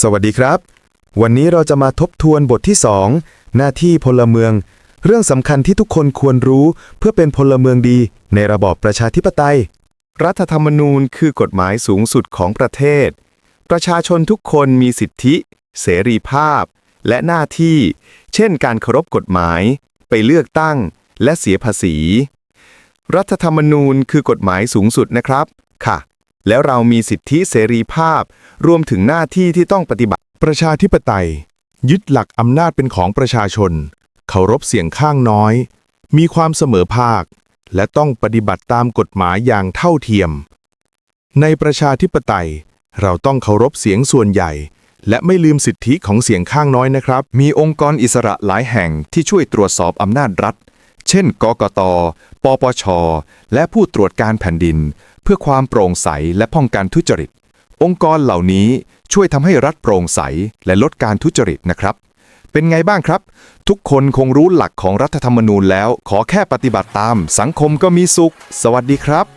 สวัสดีครับ วันนี้เราจะมาทบทวนบทที่ 2 หน้าที่พลเมือง เรื่องสำคัญที่ทุกคนควรรู้เพื่อเป็นพลเมืองดีในระบอบประชาธิปไตย รัฐธรรมนูญคือกฎหมายสูงสุดของประเทศ ประชาชนทุกคนมีสิทธิ เสรีภาพ และหน้าที่ เช่น การเคารพกฎหมาย ไปเลือกตั้ง และเสียภาษี รัฐธรรมนูญคือกฎหมายสูงสุดนะครับ ค่ะ แล้วเรามีสิทธิเสรีภาพ รวมถึงหน้าที่ที่ต้องปฏิบัติ ประชาธิปไตย ยึดหลักอำนาจเป็นของประชาชน เคารพเสียงข้างน้อย มีความเสมอภาค และต้องปฏิบัติตามกฎหมายอย่างเท่าเทียม ในประชาธิปไตย เราต้องเคารพเสียงส่วนใหญ่ และไม่ลืมสิทธิของเสียงข้างน้อยนะครับ มีองค์กรอิสระหลายแห่งที่ช่วยตรวจสอบอำนาจรัฐ เช่น กกต ปปช และผู้ตรวจการแผ่นดิน เพื่อความโปร่งใสและป้องกันทุจริต องค์กรเหล่านี้ช่วยทำให้รัฐโปร่งใสและลดการทุจริตนะครับ เป็นไงบ้างครับ ทุกคนคงรู้หลักของรัฐธรรมนูญแล้ว ขอแค่ปฏิบัติตาม สังคมก็มีสุข สวัสดีครับ